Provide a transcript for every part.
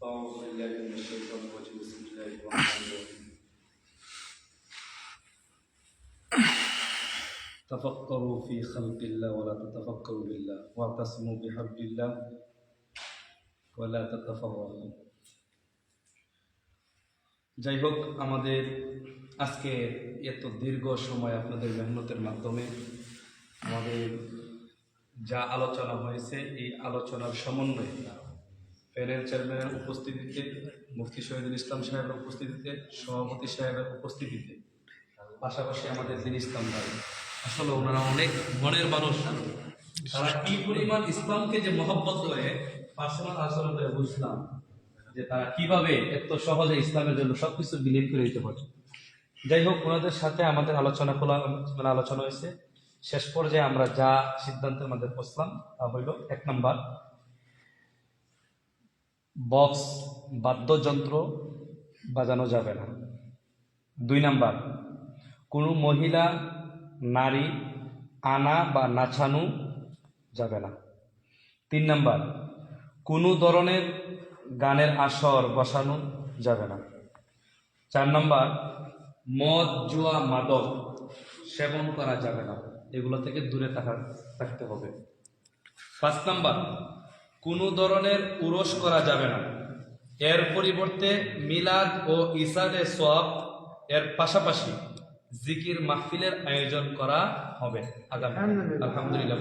أعوذ بالله من الشيطان الرجيم بسم الله الرحمن الرحيم تفكروا في خلق الله ولا تتفكروا بالله واعتصموا بحبل الله ولا تتفرقوا যাই হোক আমাদের আজকে এত দীর্ঘ সময় আপনাদের মেহনতের মাধ্যমে আমাদের যা আলোচনা হয়েছে এই আলোচনার সমন্বয়ে প্যানেল চেয়ারম্যানের উপস্থিতিতে, মুফতি শহীদুল ইসলাম সাহেবের উপস্থিতিতে, সভাপতি সাহেবের উপস্থিতিতে পাশাপাশি আমাদের দিন ইসলাম ভাই। আসলে ওনারা অনেক মনের মানুষ। তারা কি পরিমাণ ইসলামকে যে মহব্বত করে, পার্সোনাল আচরণ করে বুঝলাম, যে তারা কীভাবে এত সহজে ইসলামের জন্য সবকিছু বিলীন করে দিতে পারে। যাই হোক, ওনাদের সাথে আমাদের আলোচনা খোলা মানে আলোচনা হয়েছে। শেষ পর্যায়ে আমরা যা সিদ্ধান্তের মধ্যে পৌঁছলাম তা হইল এক নম্বর বক্স, বাদ্যযন্ত্র বাজানো যাবে না। দুই নাম্বার, কোনো মহিলা, নারী আনা বা নাচানো যাবে না। তিন নাম্বার, কোনো ধরনের গানের আসর বসানো যাবে না। চার নাম্বার, মদ, জুয়া, মাদক সেবন করা যাবে না। এগুলো থেকে দূরে থাকা থাকতে হবে। পাঁচ নাম্বার কোনো ধরনের উরস করা যাবে না। এর পরিবর্তে মিলাদ ও ইসাদে সব এর পাশাপাশি জিকির মাহফিলের আয়োজন করা হবে আগামী আলহামদুলিল্লাহ।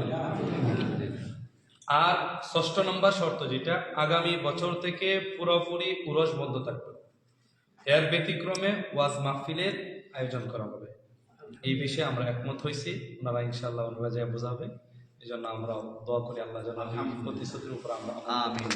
আর ষষ্ঠ নম্বর শর্ত যেটা আগামী বছর থেকে পুরোপুরি উরস বন্ধ থাকবে। এর ব্যতিক্রমে ওয়াজ মাহফিলের আয়োজন করা হবে। এই বিষয়ে আমরা একমত হয়েছি ওনারা ইনশাল্লাহ ওনারা যা বোঝাবে। এই জন্য আমরা দোয়া করি আল্লাহ যেন প্রতিশ্রুতির উপর আমরা আমিন।